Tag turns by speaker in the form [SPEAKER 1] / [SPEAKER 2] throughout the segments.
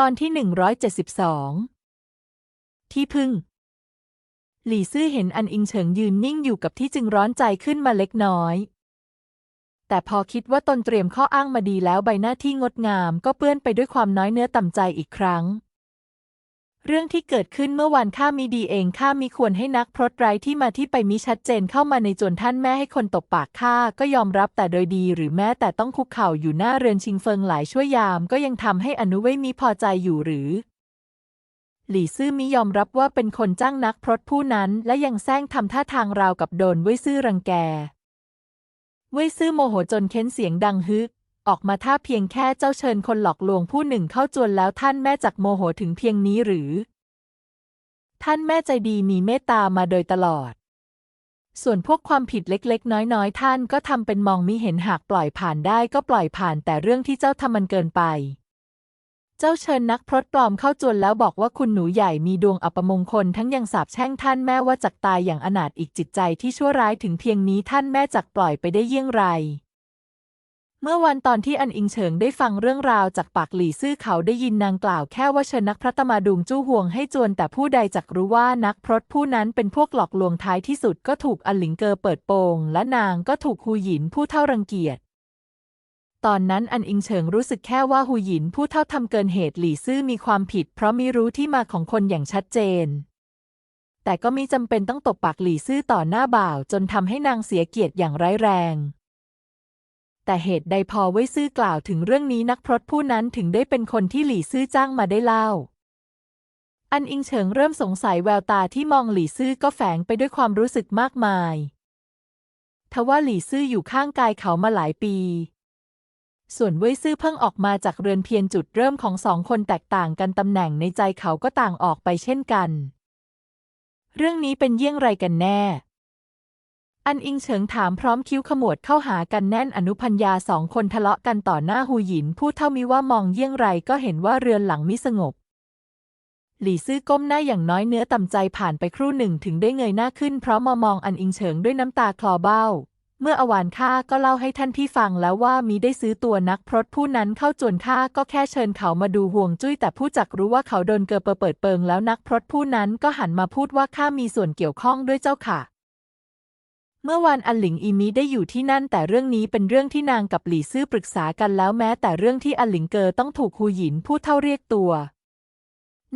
[SPEAKER 1] ตอนที่ 172 ที่พึ่ง หลี่ซื่อเห็นอันอิงเฉิงยืนนิ่งอยู่กับที่จึงร้อนใจขึ้นมาเล็กน้อย แต่พอคิดว่าตนเตรียมข้ออ้างมาดีแล้วใบหน้าที่งดงามก็เปื้อนไปด้วยความน้อยเนื้อต่ำใจอีกครั้ง เรื่องที่เกิดขึ้นเมื่อวานข้ามีดีเองข้ามีควรให้นักพรตไร้ที่มาที่ไปมิชัดเจนเข้ามาในจวนท่านแม่ให้คนตบปากข้าก็ยอมรับแต่โดยดี หรือแม้แต่ต้องคุกเข่าอยู่หน้าเรือนชิงเฟิงหลายชั่วยาม ก็ยังทำให้อนุเว้ยมีพอใจอยู่หรือ หลี่ซื่อมิยอมรับว่าเป็นคนจ้างนักพรตผู้นั้น และยังแซงทำท่าทางราวกับโดนเว่ยซื่อรังแกเว่ยซื่อโมโหจนเค้นเสียงดังฮึก ออกมาถ้าเพียงแค่เจ้าเชิญคนหลอกลวงผู้หนึ่งเข้าจวนแล้วท่านแม่จักโมโหถึงเพียงนี้หรือ ท่านแม่ใจดีมีเมตตามาโดยตลอด ส่วนพวกความผิดเล็กๆ น้อยๆ ท่านก็ทำเป็นมองมิเห็นหากปล่อยผ่านได้ก็ปล่อยผ่านแต่เรื่องที่เจ้าทำมันเกินไป เจ้าเชิญนักพรตปลอมเข้าจวนแล้วบอกว่าคุณหนูใหญ่มีดวงอัปมงคลทั้งยังสาบแช่งท่านแม่ว่าจักตายอย่างอนาถอีกจิตใจที่ชั่วร้ายถึงเพียงนี้ท่านแม่จักปล่อยไปได้เยี่ยงไร เมื่อวันตอนที่อันอิงเฉิงได้ฟังเรื่องราวจากปากหลี่ซื่อเขาได้ยินนางกล่าวแค่ว่าเชิญนักพระตมาดุงจู้ห่วงให้จวนแต่ผู้ใดจักรู้ว่านักพรตผู้นั้นเป็นพวกหลอกลวงท้ายที่สุดก็ถูกอันหลิงเกอเปิดโปง และนางก็ถูกฮูหยินผู้เท่ารังเกียจ ตอนนั้นอันอิงเฉิงรู้สึกแค่ว่าฮูหยินผู้เท่าทำเกินเหตุหลี่ซื่อมีความผิด เพราะไม่รู้ที่มาของคนอย่างชัดเจน แต่ก็ไม่จำเป็นต้องตบปากหลี่ซื่อต่อหน้าบ่าว จนทำให้นางเสียเกียรติอย่างร้ายแรง แต่เหตุใดพอเว่ยซื่อกล่าวถึงเรื่องนี้นักพรตผู้นั้นถึงได้เป็นคนที่หลี่ซื่อจ้างมาได้เล่า อันอิงเฉิงเริ่มสงสัยแววตาที่มองหลี่ซื่อก็แฝงไปด้วยความรู้สึกมากมายทว่าหลี่ซื่ออยู่ข้างกายเขามาหลายปี ส่วนเว่ยซื่อเพิ่งออกมาจากเรือนเพียนจุดเริ่มของสองคนแตกต่างกันตำแหน่งในใจเขาก็ต่างออกไปเช่นกัน เรื่องนี้เป็นเยี่ยงไรกันแน่ อันอิงเฉิงถามพร้อมคิ้วขมวดเข้าหากันแน่นอนุพัญญาสองคนทะเลาะกันต่อหน้าหูหยินพูดเท่ามิว่ามองเยี่ยงไรก็เห็นว่าเรือนหลังมิสงบ หลี่ซื่อก้มหน้าอย่างน้อยเนื้อต่ำใจผ่านไปครู่หนึ่งถึงได้เงยหน้าขึ้น เพราะมามองอันอิงเฉิงด้วยน้ำตาคลอเบ้า เมื่ออวานข้าก็เล่าให้ท่านพี่ฟังแล้วว่ามีได้ซื้อตัวนักพรตผู้นั้นเข้าจวนข้าก็แค่เชิญเขามาดูห่วงจุ้ยแต่ผู้จักรู้ว่าเขาโดนเกอเปอเปิดเปิงแล้วนักพรตผู้นั้นก็หันมาพูดว่าข้ามีส่วนเกี่ยวข้องด้วยเจ้าค่ะ เมื่อวานอันหลิงอีมิได้อยู่ที่นั่น แต่เรื่องนี้เป็นเรื่องที่นางกับหลี่ซื่อปรึกษากันแล้วแม้แต่เรื่องที่อันหลิงเกอต้องถูกฮูหยินพูดเท่าเรียกตัว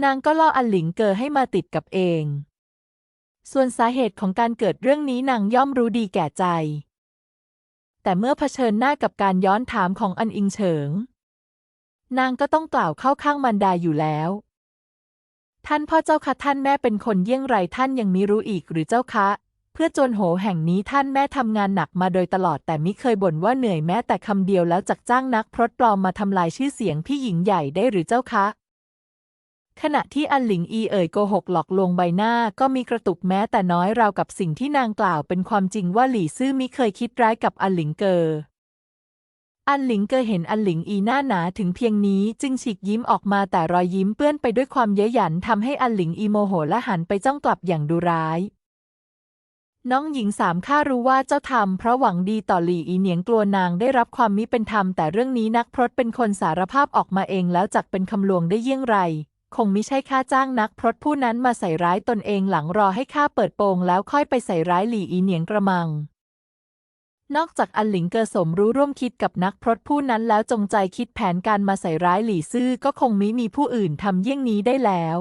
[SPEAKER 1] นางก็ล่ออันหลิงเกอให้มาติดกับเอง ส่วนสาเหตุของการเกิดเรื่องนี้นางย่อมรู้ดีแก่ใจ แต่เมื่อเผชิญหน้ากับการย้อนถามของอันอิงเฉิง นางก็ต้องกล่าวเข้าข้างมันดาอยู่แล้วท่านพ่อเจ้าคะท่านแม่เป็นคนเยี่ยงไรท่านยังมิรู้อีกหรือเจ้าคะ พื่อจนโหแห่งนี้ท่านแม่ทำงานหนักมาโดยตลอดแต่มิเคยบ่นว่าเหนื่อยแม้แต่คำเดียวแล้วจักจ้างนักพรตปลอมมาทำลายชื่อเสียงพี่หญิงใหญ่ได้หรือเจ้าคะ ขณะที่อันหลิงอีเอ่ยโกหกหลอกลวงใบหน้าก็มีกระตุกแม้แต่น้อยราวกับสิ่งที่นางกล่าวเป็นความจริงว่าหลี่ซื่อมิเคยคิดร้ายกับอันหลิงเกออันหลิงเกอเห็นอันหลิงอีหน้าหนาถึงเพียงนี้จึงฉีกยิ้มออกมาแต่รอยยิ้มเปื้อนไปด้วยความเย้ยหยันทำให้อันหลิงอีโมโหและหันไปจ้องกลับอย่างดุร้าย น้องหญิงสามข้ารู้ว่าเจ้าทำเพราะหวังดีต่อหลี่อีเหนียงกลัวนางได้รับความมิเป็นธรรม แต่เรื่องนี้นักพรตเป็นคนสารภาพออกมาเองแล้วจักเป็นคำลวงได้เยี่ยงไร คงมิใช่ข้าจ้างนักพรตผู้นั้นมาใส่ร้ายตนเองหลังรอให้ข้าเปิดโปงแล้วค่อยไปใส่ร้ายหลี่อีเหนียงกระมัง นอกจากอันหลิงเกอสมรู้ร่วมคิดกับนักพรตผู้นั้นแล้วจงใจคิดแผนการมาใส่ร้ายหลี่ซื่อก็คงมิมีผู้อื่นทำเยี่ยงนี้ได้แล้ว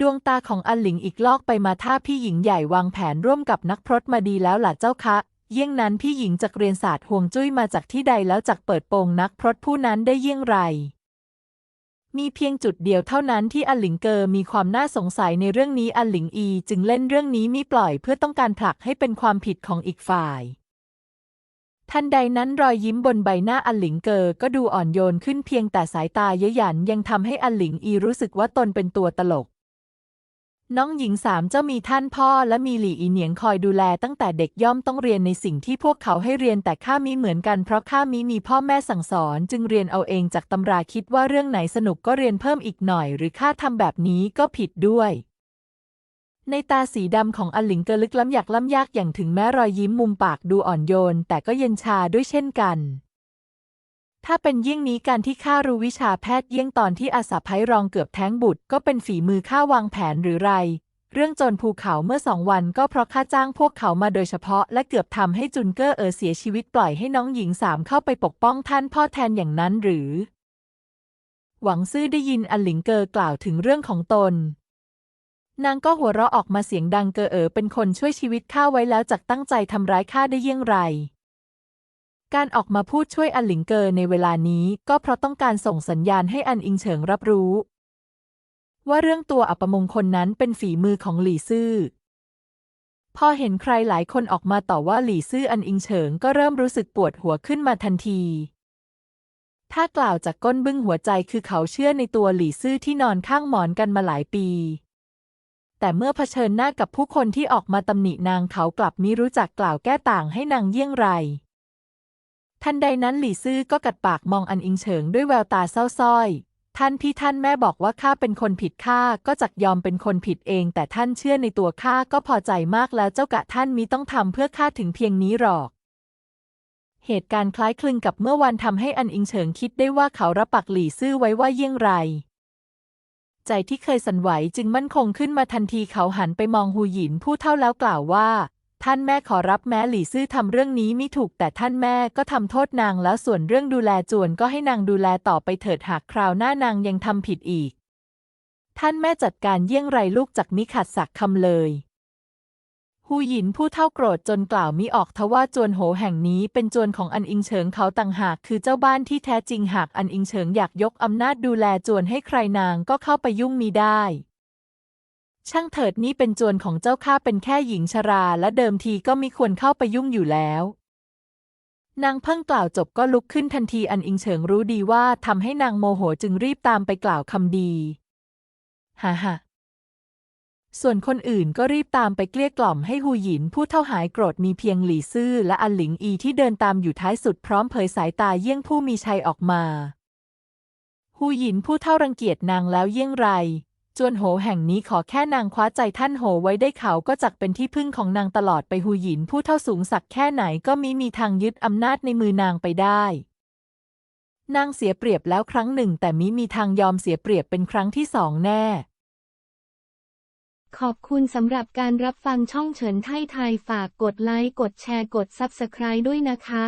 [SPEAKER 1] ดวงตาของอันหลิงอีกลอกไปมาถ้าพี่หญิงใหญ่วางแผนร่วมกับนักพรตมาดีแล้วล่ะเจ้าคะเยี่ยงนั้นพี่หญิงจักเรียนศาสตร์ห่วงจุ้ยมาจากที่ใดแล้วจักเปิดโปงนักพรตผู้นั้นได้เยี่ยงไร มีเพียงจุดเดียวเท่านั้นที่อันหลิงเกอมีความน่าสงสัยในเรื่องนี้อันหลิงอีจึงเล่นเรื่องนี้มิปล่อยเพื่อต้องการผลักให้เป็นความผิดของอีกฝ่าย ทันใดนั้นรอยยิ้มบนใบหน้าอันหลิงเกอก็ดูอ่อนโยนขึ้นเพียงแต่สายตาเย้ยหยันยังทำให้อันหลิงอีรู้สึกว่าตนเป็นตัวตลก น้องหญิงสามเจ้ามีท่านพ่อและมีหลี่อีเหนียงคอยดูแลตั้งแต่เด็กย่อมต้องเรียนในสิ่งที่พวกเขาให้เรียนแต่ข้ามีเหมือนกันเพราะข้ามีมีพ่อแม่สั่งสอน จึงเรียนเอาเองจากตำราคิดว่าเรื่องไหนสนุกก็เรียนเพิ่มอีกหน่อย หรือข้าทำแบบนี้ก็ผิดด้วย ในตาสีดำของอันหลิงเกลึกล้ำอยากล้ำยากอย่างถึงแม้รอยยิ้มมุมปากดูอ่อนโยน แต่ก็เย็นชาด้วยเช่นกัน ถ้าเป็นเยี่ยงนี้การที่ข้ารู้วิชาแพทย์เยี่ยงตอนที่อาสาภัยรองเกือบแท้งบุตร ก็เป็นฝีมือข้าวางแผนหรือไร เรื่องจรภูเขาเมื่อสองวันก็เพราะข้าจ้างพวกเขามาโดยเฉพาะ และเกือบทำให้จุนเกอร์เออเสียชีวิตปล่อยให้น้องหญิงสามเข้าไปปกป้องท่านพ่อแทนอย่างนั้นหรือ หวังซื่อได้ยินอันหลิงเกอกล่าวถึงเรื่องของตนนางก็หัวเราะออกมาเสียงดังเกอเอ๋อเป็นคนช่วยชีวิตข้าไว้แล้วจักตั้งใจทำร้ายข้าได้เยี่ยงไร การออกมาพูดช่วยอันหลิงเกอในเวลานี้ก็เพราะต้องการส่งสัญญาณให้อันอิงเฉิงรับรู้ ว่าเรื่องตัวอัปมงคลนั้นเป็นฝีมือของหลี่ซื่อ พอเห็นใครหลายคนออกมาต่อว่าหลี่ซื่ออันอิงเฉิงก็เริ่มรู้สึกปวดหัวขึ้นมาทันที ถ้ากล่าวจากก้นบึ้งหัวใจคือเขาเชื่อในตัวหลี่ซื่อที่นอนข้างหมอนกันมาหลายปีแต่เมื่อเผชิญหน้ากับผู้คนที่ออกมาตำหนินางเขากลับมิรู้จักกล่าวแก้ต่างให้นางเยี่ยงไร ทันใดนั้นหลี่ซื่อก็กัดปากมองอันอิงเฉิงด้วยแววตาเศร้าส้อย ท่านพี่ท่านแม่บอกว่าข้าเป็นคนผิดข้าก็จักยอมเป็นคนผิดเอง แต่ท่านเชื่อในตัวข้าก็พอใจมากแล้วเจ้ากะท่านมิต้องทำเพื่อข้าถึงเพียงนี้หรอก เหตุการณ์คล้ายคลึงกับเมื่อวันทำให้อันอิงเฉิงคิดได้ว่าเขารับปักหลี่ซื่อไว้ว่าเยี่ยงไร ใจที่เคยสั่นไหวจึงมั่นคงขึ้นมาทันทีเขาหันไปมองหูหยินผู้เท่าแล้วกล่าวว่า ท่านแม่ขอรับแม้หลี่ซื่อทำเรื่องนี้ไม่ถูกแต่ท่านแม่ก็ทำโทษนางแล้วส่วนเรื่องดูแลจวนก็ให้นางดูแลต่อไปเถิดหากคราวหน้านางยังทำผิดอีก ท่านแม่จัดการเยี่ยงไรลูกจักมิขัดสักคำเลยหูหยินผู้เท่าโกรธจนกล่าวมิออกทว่าจวนโหแห่งนี้เป็นจวนของอันอิงเฉิงเขาต่างหากคือเจ้าบ้านที่แท้จริงหากอันอิงเฉิงอยากยกอำนาจดูแลจวนให้ใครนางก็เข้าไปยุ่งมีได้ ช่างเถิดนี่เป็นจวนของเจ้าข้าเป็นแค่หญิงชรา และเดิมทีก็มิควรเข้าไปยุ่งอยู่แล้ว นางเพิ่งกล่าวจบก็ลุกขึ้นทันทีอันอิงเฉิงรู้ดีว่าทำให้นางโมโหจึงรีบตามไปกล่าวคำดีฮ่าฮ่าส่วนคนอื่นก็รีบตามไปเกลี้ยกล่อมให้หูหยินผู้เท่าหายโกรธมีเพียงหลี่ซื่อและอันหลิงอีที่เดินตามอยู่ท้ายสุดพร้อมเผยสายตาเยี่ยงผู้มีชัยออกมาหูหยินผู้เท่ารังเกียจนางแล้วเยี่ยงไร จวนโหแห่งนี้ขอแค่นางคว้าใจท่านโหไว้ได้เขาก็จักเป็นที่พึ่งของนางตลอดไปหูหยินผู้เท่าสูงสักแค่ไหนก็มิมีทางยึดอำนาจในมือนางไปได้ นางเสียเปรียบแล้วครั้งหนึ่ง แต่มิมีทางยอมเสียเปรียบเป็นครั้งที่สองแน่
[SPEAKER 2] ขอบคุณสำหรับการรับฟังช่องเฉินไทยไทยฝากกดไลค์กดแชร์กด Subscribe ด้วยนะคะ